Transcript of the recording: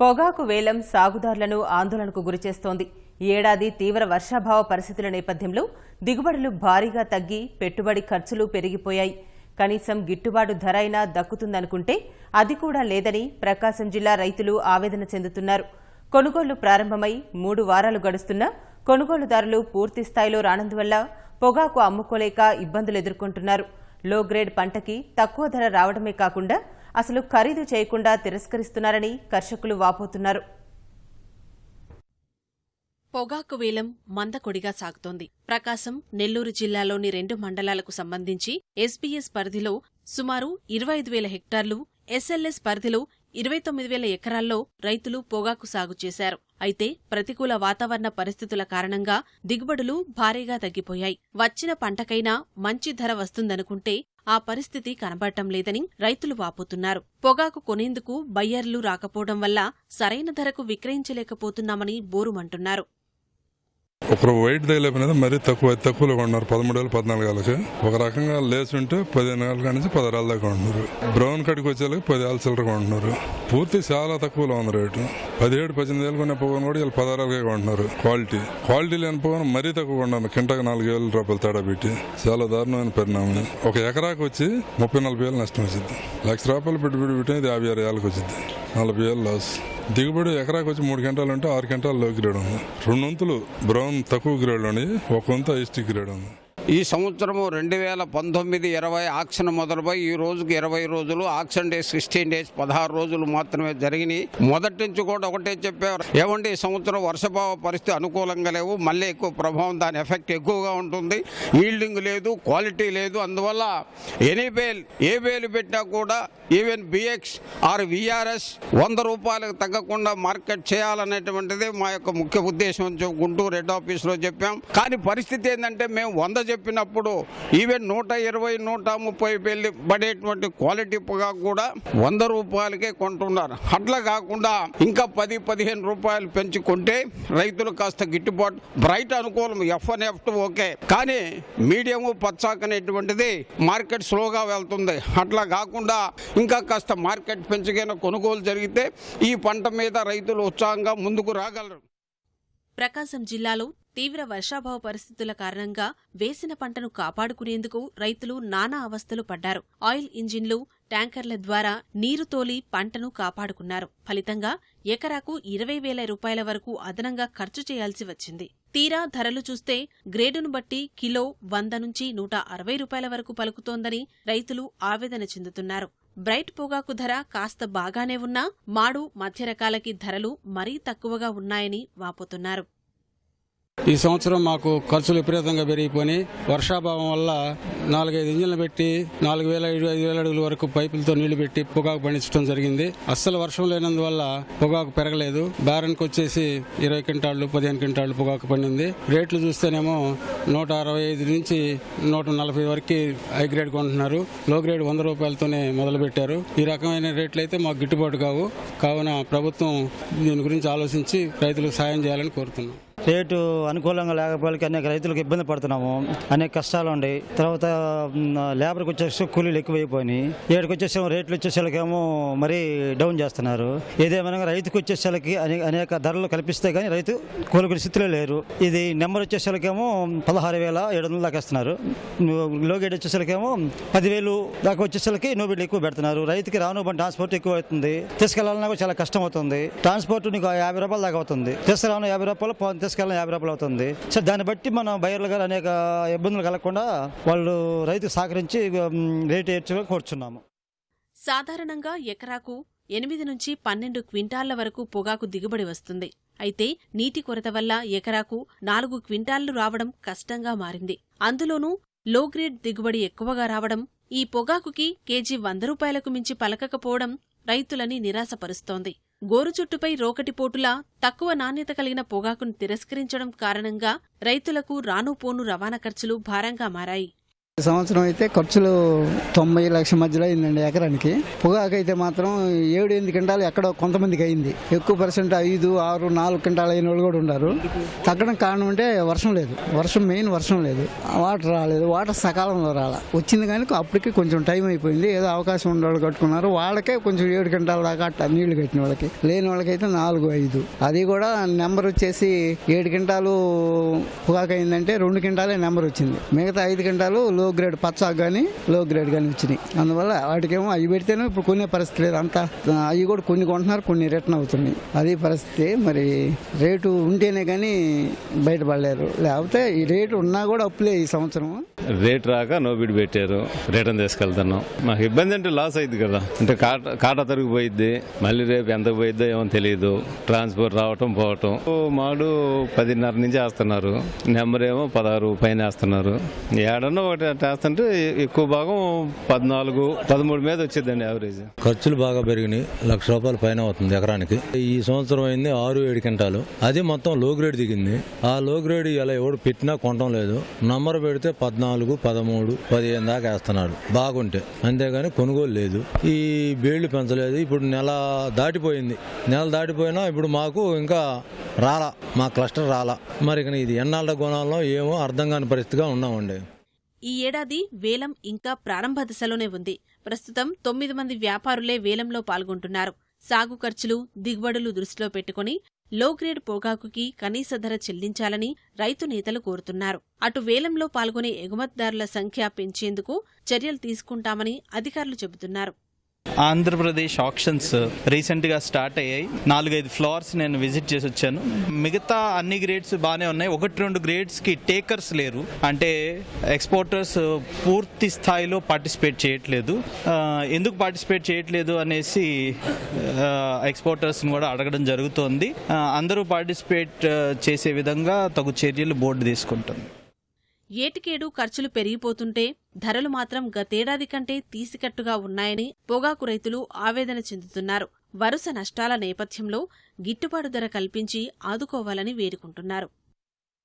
పొగాకు వేలం సాగుదారులను ఆందోళనకు గురిచేస్తోంది. ఈ ఏడాది తీవ్ర వర్షాభావ పరిస్థితుల నేపథ్యంలో దిగుబడులు భారీగా తగ్గి పెట్టుబడి ఖర్చులు పెరిగిపోయాయి. కనీసం గిట్టుబాటు ధర అయినా దక్కుతుందనుకుంటే అది కూడా లేదని ప్రకాశం జిల్లా రైతులు ఆవేదన చెందుతున్నారు. కొనుగోళ్ళు ప్రారంభమై మూడు వారాలు గడుస్తున్నా కొనుగోలుదారులు పూర్తి స్థాయిలో రానందువల్ల పొగాకు అమ్ముకోలేక ఇబ్బందులు ఎదుర్కొంటున్నారు. లో గ్రేడ్ పంటకి తక్కువ ధర రావడమే కాకుండా అసలు ఖరీదు చేయకుండా తిరస్కరిస్తున్నారని కర్షకులు వాపోతున్నారు. పొగాకు వేలం మందకొడిగా సాగుతోంది. ప్రకాశం నెల్లూరు జిల్లాలోని రెండు మండలాలకు సంబంధించి ఎస్బీఎస్ పరిధిలో సుమారు ఇరవై ఐదు వేల హెక్టార్లు ఎస్ఎల్ఎస్ పరిధిలో ఇరవై తొమ్మిది వేల ఎకరాల్లో రైతులు పొగాకు సాగు చేశారు. అయితే ప్రతికూల వాతావరణ పరిస్థితుల కారణంగా దిగుబడులు భారీగా తగ్గిపోయాయి. వచ్చిన పంటకైనా మంచి ధర వస్తుందనుకుంటే ఆ పరిస్థితి కనబడటం లేదని రైతులు వాపోతున్నారు. పొగాకు కొనేందుకు బయ్యర్లు రాకపోవడం వల్ల సరైన ధరకు విక్రయించలేకపోతున్నామని బోరుమంటున్నారు. ఒకరు వైట్ తగిలిపోయినది మరీ తక్కువ తక్కువలో ఉన్నారు పదమూడు వేలు పద్నాలుగు వేలకి. ఒక రకంగా లేచి ఉంటే పదిహేను వేల నుంచి పదహారు దాకా ఉంటున్నారు బ్రౌన్ కట్కి వచ్చేలకు పదివేల చిల్లరగా ఉంటున్నారు కొంటున్నారు. పూర్తి చాలా తక్కువలో ఉంది రేటు. పదిహేడు పద్దెనిమిది వేలు కొనే పొగను కూడా వీళ్ళు పదహారు వేలకే ఉంటున్నారు క్వాలిటీ. క్వాలిటీ లేని పొగను మరీ తక్కువ కొన్నారు కింటకు నాలుగు వేల రూపాయలు తేడా పెట్టి. చాలా దారుణమైన పరిణామం ఒక ఎకరాకు వచ్చి ముప్పై నలభై వేలు నష్టం వచ్చింది. లక్ష రూపాయలు పెట్టుబడి పెట్టినది యాభై ఆరు వేలకు వచ్చింది. నలభై వేలు లాస్ దిగుబడి ఎకరాకు వచ్చి మూడు గంటలు ఉంటే ఆరు గంటలు లో గ్రేడ్ ఉంది రెండు వంతులు బ్రౌన్ తక్కువ గ్రేడ్ ఉంది ఒక వంతు ఐస్టీ గ్రేడ్ ఉంది ఈ సంవత్సరము రెండు వేల పంతొమ్మిది ఇరవై ఆక్షన్ మొదలుపై ఈ రోజుకి ఇరవై రోజులు ఆక్షన్ డేస్ సిక్స్టీన్ డేస్ పదహారు రోజులు మాత్రమే జరిగినాయి. మొదటి నుంచి కూడా ఒకటే చెప్పారు. ఏమంటే ఈ సంవత్సరం వర్షభావ పరిస్థితి అనుకూలంగా లేవు. మళ్ళీ ఎక్కువ ప్రభావం దాని ఎఫెక్ట్ ఎక్కువగా ఉంటుంది. ఈల్డింగ్ లేదు క్వాలిటీ లేదు. అందువల్ల ఎనీ బేల్ ఏ బేలు పెట్టినా కూడా ఈవెన్ బిఎక్స్ ఆర్ విఆర్ఎస్ వంద రూపాయలకు తగ్గకుండా మార్కెట్ చేయాలనేటువంటిది మా యొక్క ముఖ్య ఉద్దేశం గుంటూరు హెడ్ ఆఫీస్లో చెప్పాం. కానీ పరిస్థితి ఏంటంటే మేము వంద చెప్పినప్పుడు ఈవెన్ నూట ఇరవై నూట ముప్పై పెళ్ళి పడేటువంటి క్వాలిటీ పొగాకు కూడా వంద రూపాయలకే కొంటున్నారు. అట్లా కాకుండా ఇంకా పది పదిహేను రూపాయలు పెంచుకుంటే రైతులు కాస్త గిట్టుబాటు బ్రైట్ అనుకూలం ఎఫ్ వన్ ఎఫ్ ఓకే. కానీ మీడియము పచ్చాక్ అనేటువంటిది మార్కెట్ స్లోగా వెళ్తుంది. అట్లా కాకుండా ఇంకా కాస్త మార్కెట్ పెంచగైన కొనుగోలు జరిగితే ఈ పంట మీద రైతులు ఉత్సాహంగా ముందుకు రాగలరు. ప్రకాశం జిల్లాలో తీవ్ర వర్షాభావ పరిస్థితుల కారణంగా వేసిన పంటను కాపాడుకునేందుకు రైతులు నానా అవస్థలు పడ్డారు. ఆయిల్ ఇంజిన్లు ట్యాంకర్ల ద్వారా నీరు తోలి పంటను కాపాడుకున్నారు. ఫలితంగా ఎకరాకు ఇరవై వేల రూపాయల వరకు అదనంగా ఖర్చు చేయాల్సి వచ్చింది. తీరా ధరలు చూస్తే గ్రేడును బట్టి కిలో వంద నుంచి నూట అరవై రూపాయల వరకు పలుకుతోందని రైతులు ఆవేదన చెందుతున్నారు. బ్రైట్ పొగాకు ధర కాస్త బాగానే ఉన్నా మాడు మధ్య రకాలకి ధరలు మరీ తక్కువగా ఉన్నాయని వాపోతున్నారు. ఈ సంవత్సరం మాకు ఖర్చులు విపరీతంగా పెరిగిపోయి వర్షాభావం వల్ల నాలుగైదు ఇంజిన్లు పెట్టి నాలుగు వేల ఐదు ఐదు వేల అడుగుల వరకు పైపులతో నీళ్ళు పెట్టి పొగాకు పండించడం జరిగింది. అస్సలు వర్షం లేనందువల్ల పొగాకు పెరగలేదు. బేరానికి వచ్చేసి ఇరవై క్వింటాళ్ళు పదిహేను క్వింటాళ్ళు పొగాకు పండింది. రేట్లు చూస్తేనేమో నూట అరవై ఐదు నుంచి నూట నలభై వరకు హై గ్రేడ్ కొంటున్నారు. లో గ్రేడ్ వంద రూపాయలతోనే మొదలు పెట్టారు ఈ రకమైన రేట్లు అయితే మాకు గిట్టుబాటు కావు. కావున ప్రభుత్వం దీని గురించి ఆలోచించి రైతులకు సాయం చేయాలని కోరుతున్నాం. రేటు అనుకూలంగా లేకపోతే అనేక రైతులకు ఇబ్బంది పడుతున్నాము. అనేక కష్టాలు ఉన్నాయి. తర్వాత లేబర్కి వచ్చేసి కూలీలు ఎక్కువైపోయినాయి. ఏడుకు వచ్చేసి రేట్లు వచ్చేసరికేమో మరీ డౌన్ చేస్తున్నారు. ఏదేమైనా రైతుకు వచ్చేసరికి అనే- అనేక ధరలు కల్పిస్తే కానీ రైతు కోలుకునే స్థితిలో లేరు. ఇది నెంబర్ వచ్చేసరికేమో పదహారు వేల ఏడు వందలు దాకా ఇస్తున్నారు. లోగేట్ వచ్చేసరికేమో పదివేలు దాకా వచ్చేసరికి నోబిడ్లు ఎక్కువ పెడుతున్నారు. రైతుకి రాను ట్రాన్స్పోర్ట్ ఎక్కువ అవుతుంది తీసుకెళ్ళాలన్నా కూడా చాలా కష్టం అవుతుంది ట్రాన్స్పోర్ట్ నీకు యాభై రూపాయలు దాకా అవుతుంది. తీసుకురాను యాభై రూపాయలు తీసుకెళ్ళడం యాభై రూపాయలు అవుతుంది. సో దాన్ని బట్టి మనం బయర్లు గారు అనేక ఇబ్బందులు కలగకుండా వాళ్ళు రైతుకు సహకరించి రేటు ఏడ్చుగా కోరుచున్నాము. సాధారణంగా ఎకరాకు ఎనిమిది నుంచి పన్నెండు క్వింటాళ్ళ వరకు పొగాకు దిగుబడి వస్తుంది. అయితే నీటి కొరత వల్ల ఎకరాకు నాలుగు క్వింటాళ్ళు రావడం కష్టంగా మారింది. అందులోనూ లో గ్రేడ్ దిగుబడి ఎక్కువగా రావడం ఈ పొగాకుకి కేజీ వంద రూపాయలకు మించి పలకకపోవడం రైతులని నిరాశపరుస్తోంది. గోరుచుట్టుపై రోకటిపోటులా తక్కువ నాణ్యత కలిగిన పొగాకును తిరస్కరించడం కారణంగా రైతులకు రాను పోను రవాణా ఖర్చులు భారంగా మారాయి. సంవత్సరం అయితే ఖర్చులు తొంభై లక్షల మధ్యలో అయిందండి ఎకరానికి. పొగాకు అయితే మాత్రం ఏడు ఎనిమిది క్వింటాలు ఎక్కడో కొంతమందికి అయింది. ఎక్కువ పర్సెంట్ ఐదు ఆరు నాలుగు క్వింటాలు అయిన వాళ్ళు కూడా ఉన్నారు తగ్గడం కారణం అంటే వర్షం లేదు. వర్షం మెయిన్ వర్షం లేదు. వాటర్ రాలేదు. వాటర్ సకాలంలో రాలే. వచ్చింది కానీ అప్పటికి కొంచెం టైం అయిపోయింది. ఏదో అవకాశం ఉన్న వాళ్ళు కట్టుకున్నారు. వాళ్ళకే కొంచెం ఏడు క్వింటాల దాకా అట్ట నీళ్ళు కట్టిన వాళ్ళకి. లేని వాళ్ళకైతే నాలుగు ఐదు. అది కూడా నెంబర్ వచ్చేసి ఏడు క్వింటాలు పొగాకు అయిందంటే రెండు క్వింటాలే నెంబర్ వచ్చింది. మిగతా ఐదు క్వింటాలు లో గ్రేడ్ పచ్చాకు కానీ లో గ్రేడ్ కానీ వచ్చినాయి. అందువల్ల వాటికేమో అవి పెడితేనే ఇప్పుడు కొనే పరిస్థితి లేదు. అంతా అవి కూడా కొన్ని కొంటున్నారు కొన్ని రిటర్న్ అవుతున్నాయి. అది పరిస్థితి మరి రేటు ఉంటేనే కానీ బయటపడలేరు. లేకపోతే ఈ రేటు ఉన్నా కూడా అప్పులే ఈ సంవత్సరం రేట్ రాక నోబిడ్ పెట్టారు. రిటర్న్ తీసుకెళ్తున్నాం. మాకు ఇబ్బంది అంటే లాస్ అయింది కదా. అంటే కాట కాటా తరిగిపోయిద్ది. మళ్ళీ రేపు ఎంత పోయిద్దో ఏమో తెలియదు ట్రాన్స్పోర్ట్ రావటం పోవటం. ఓ మాడు పదిన్నర నుంచి వేస్తున్నారు. నెంబర్ ఏమో పదహారు పైన వేస్తున్నారు. ఏడన్నా ఒకటి అట్ట ఎక్కువ భాగం పద్నాలుగు పదమూడు మీద వచ్చిందండి యావరేజ్ ఖర్చులు బాగా పెరిగినాయి. లక్ష రూపాయలు పైన అవుతుంది ఎకరానికి. ఈ సంవత్సరం అయింది ఆరు ఏడు క్వింటాలు. అది మొత్తం లో గ్రేడ్ దిగింది. ఆ లో గ్రేడ్ ఇలా ఎవడు పెట్టినా కొనడం లేదు. నంబర్ పెడితే పద్నాలుగు పదమూడు పదిహేను దాకా వేస్తున్నారు బాగుంటే. అంతేగాని కొనుగోలు లేదు. ఈ బేళ్ళు పెంచలేదు. ఇప్పుడు నెల దాటిపోయింది. నెల దాటిపోయినా ఇప్పుడు మాకు ఇంకా రాలా. మా క్లస్టర్ రాలా. మరి ఇక ఇది ఎన్నాళ్ళ గుణాల్లో ఏమో అర్థం కాని పరిస్థితిగా ఉన్నామండి. ఈ ఏడాది వేలం ఇంకా ప్రారంభ దశలోనే ఉంది. ప్రస్తుతం తొమ్మిది మంది వ్యాపారులే వేలంలో పాల్గొంటున్నారు. సాగు ఖర్చులు దిగుబడులు దృష్టిలో పెట్టుకుని లో గ్రేడ్ పొగాకుకి కనీస ధర చెల్లించాలని రైతు నేతలు కోరుతున్నారు. అటు వేలంలో పాల్గొనే ఎగుమతిదారుల సంఖ్య పెంచేందుకు చర్యలు తీసుకుంటామని అధికారులు చెబుతున్నారు. ఆంధ్రప్రదేశ్ ఆప్షన్స్ రీసెంట్గా స్టార్ట్ అయ్యాయి. నాలుగైదు ఫ్లోర్స్ నేను విజిట్ చేసి వచ్చాను. మిగతా అన్ని గ్రేడ్స్ బాగానే ఉన్నాయి. ఒకటి రెండు గ్రేడ్స్కి టేకర్స్ లేరు. అంటే ఎక్స్పోర్టర్స్ పూర్తి స్థాయిలో పార్టిసిపేట్ చేయట్లేదు. ఎందుకు పార్టిసిపేట్ చేయట్లేదు అనేసి ఎక్స్పోర్టర్స్ని కూడా అడగడం జరుగుతోంది. అందరూ పార్టిసిపేట్ చేసే విధంగా తగు చర్యలు బోర్డు తీసుకుంటుంది. ఏటికేడు ఖర్చులు పెరిగిపోతుంటే ధరలు మాత్రం గతేడాది కంటే తీసికట్టుగా ఉన్నాయని పొగాకు రైతులు ఆవేదన చెందుతున్నారు. వరుస నష్టాల నేపథ్యంలో గిట్టుబాటు ధర కల్పించి ఆదుకోవాలని వేడుకుంటున్నారు.